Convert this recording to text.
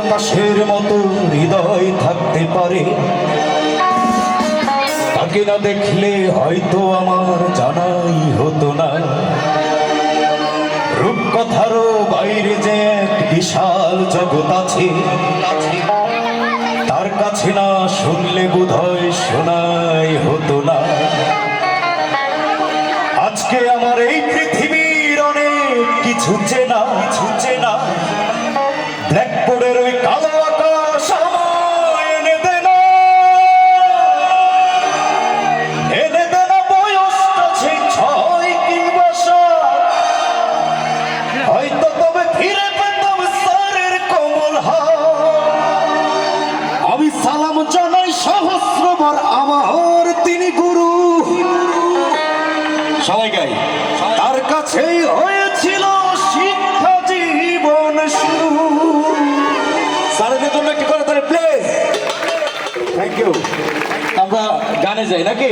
আকাশের মতো হৃদয় থাকতে পারে। তাকে না দেখলে হয়তো আমার জানাই হতো না। রূপকথারও বাইরে যে এক বিশাল জগৎ আছে, তার কাছে না শুনলে বোধহয় শোনাই হতো না। আজকে আমার এই পৃথিবীর অনেক কিছু চেনা কিছু চেনা। ব্ল্যাকবোর্ডের সালাম জানাই সহস্রবার আমার তিনি গুরু। সবাই গাই। তার কাছেই হয়েছিল শিক্ষা জীবন শুরু। স্যারেদের জন্য একটি করে তাহলে প্লেস থ্যাংক ইউ আমরা গানে যাই নাকি?